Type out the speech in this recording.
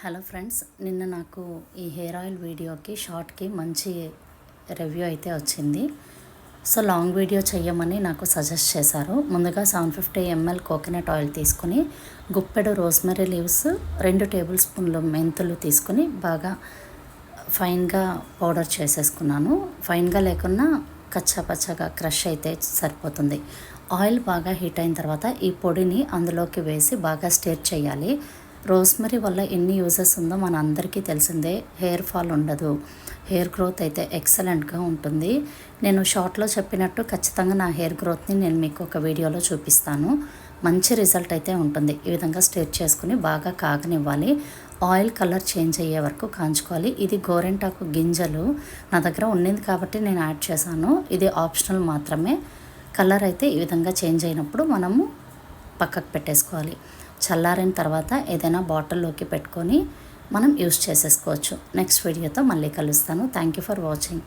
Hello friends నిన్న నాకు ఈ హెయిర్ ఆయిల్ వీడియోకి షార్ట్కి మంచి రివ్యూ అయితే వచ్చింది. సో లాంగ్ వీడియో చెయ్యమని నాకు సజెస్ట్ చేశారు. ముందుగా seven fifty ML coconut oil తీసుకుని గుప్పెడు రోస్మెరీ లీవ్స్ రెండు టేబుల్ స్పూన్లు మెంతులు తీసుకుని బాగా ఫైన్గా పౌడర్ చేసేసుకున్నాను. ఫైన్గా లేకున్నా కచ్చా పచ్చగా క్రష్ అయితే సరిపోతుంది. ఆయిల్ బాగా హీట్ అయిన తర్వాత ఈ పొడిని అందులోకి వేసి బాగా స్టేర్ చేయాలి. రోస్మరీ వల్ల ఎన్ని యూజెస్ ఉందో మన అందరికీ తెలిసిందే. హెయిర్ ఫాల్ ఉండదు. హెయిర్ గ్రోత్ అయితే ఎక్సలెంట్గా ఉంటుంది. నేను షార్ట్లో చెప్పినట్టు ఖచ్చితంగా నా హెయిర్ గ్రోత్ని నేను మీకు ఒక వీడియోలో చూపిస్తాను. మంచి రిజల్ట్ అయితే ఉంటుంది. ఈ విధంగా స్టేట్ చేసుకుని బాగా కాగనివ్వాలి. ఆయిల్ కలర్ చేంజ్ అయ్యే వరకు కాంచుకోవాలి. ఇది గోరెంటాకు గింజలు. నా దగ్గర ఉండింది కాబట్టి నేను యాడ్ చేశాను. ఇది ఆప్షనల్ మాత్రమే. కలర్ అయితే ఈ విధంగా చేంజ్ అయినప్పుడు మనము పక్కకు పెట్టేసుకోవాలి. చల్లారిన తర్వాత ఏదైనా బాటిల్లోకి పెట్టుకొని మనం యూస్ చేసేసుకోవచ్చు. నెక్స్ట్ వీడియోతో మళ్ళీ కలుస్తాను. Thank you for watching